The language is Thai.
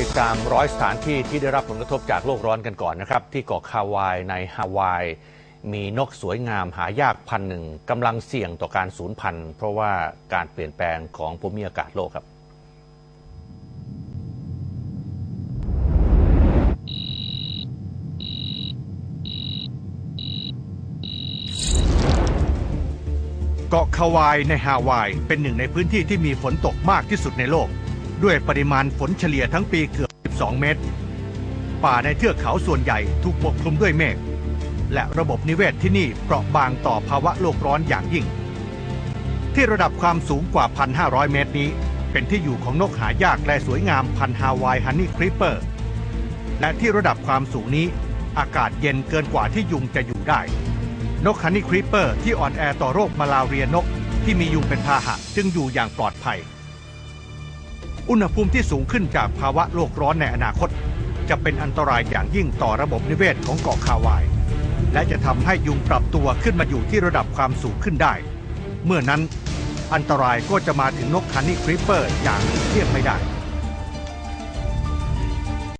ติดตามร้อยสถานที่ที่ได้รับผลกระทบจากโลกร้อนกันก่อนนะครับ ที่เกาะคาวายในฮาวาย มีนกสวยงามหายากพันหนึ่งกำลังเสี่ยงต่อการสูญพันธุ์ เพราะว่าการเปลี่ยนแปลงของภูมิอากาศโลกครับ เกาะคาวายในฮาวายเป็นหนึ่งในพื้นที่ที่มีฝนตกมากที่สุดในโลก ด้วยปริมาณฝนเฉลี่ยทั้งปีเกือบ 12 เมตร ป่าในเทือกเขาส่วนใหญ่ถูกปกคลุมด้วยเมฆและระบบนิเวศที่นี่เปราะบางต่อภาวะโลกร้อนอย่างยิ่ง ที่ระดับความสูงกว่า 1,500 เมตรนี้ เป็นที่อยู่ของนกหายากและสวยงามพันฮาวายฮันนี่คริปเปอร์ และที่ระดับความสูงนี้ อากาศเย็นเกินกว่าที่ยุงจะอยู่ได้ นกฮันนี่ครีปเปอร์ที่อ่อนแอต่อโรคมาลาเรียนกที่มียุงเป็นพาหะจึงอยู่อย่างปลอดภัย อุณหภูมิที่สูงขึ้นจากภาวะโลกร้อนในอนาคต จะเป็นอันตรายอย่างยิ่งต่อระบบนิเวศของเกาะคาวาย และจะทำให้ยุงปรับตัวขึ้นมาอยู่ที่ระดับความสูงขึ้นได้ เมื่อนั้นอันตรายก็จะมาถึงนกฮันนี่ครีปเปอร์อย่างเทียบไม่ได้